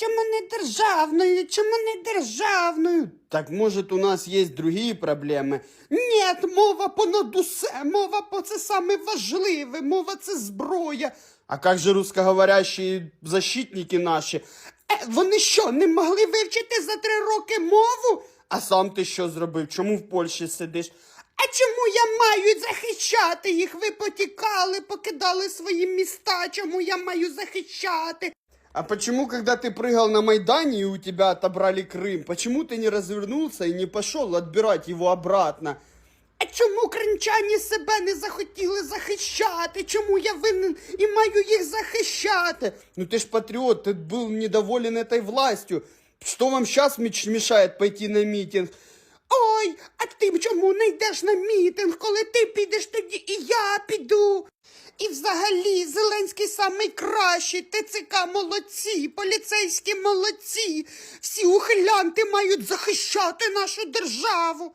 Чому не державною? Чому не державною? Так може у нас є другі проблеми? Ні, мова понад усе, мова по це саме важливе, мова це зброя. А як же русскоговорящі защитники наші? Е, вони що, не могли вивчити за три роки мову? А сам ти що зробив? Чому в Польщі сидиш? А чому я маю захищати їх? Ви потікали, покидали свої міста. Чому я маю захищати? А почему, когда ты прыгал на Майдане и у тебя отобрали Крым, почему ты не развернулся и не пошел отбирать его обратно? А чому кринчані себе не захотіли захищати? Чому я винен і маю їх захищати? Ну ти ж патріот, ти був недоволен этой властью. Что вам сейчас мешает пойти на митинг? Ой, а ти чому не йдеш на мітинг? Коли ти підеш, тоді і я піду. І взагалі Зеленський самий кращий, ТЦК молодці, поліцейські молодці. Всі ухилянти мають захищати нашу державу.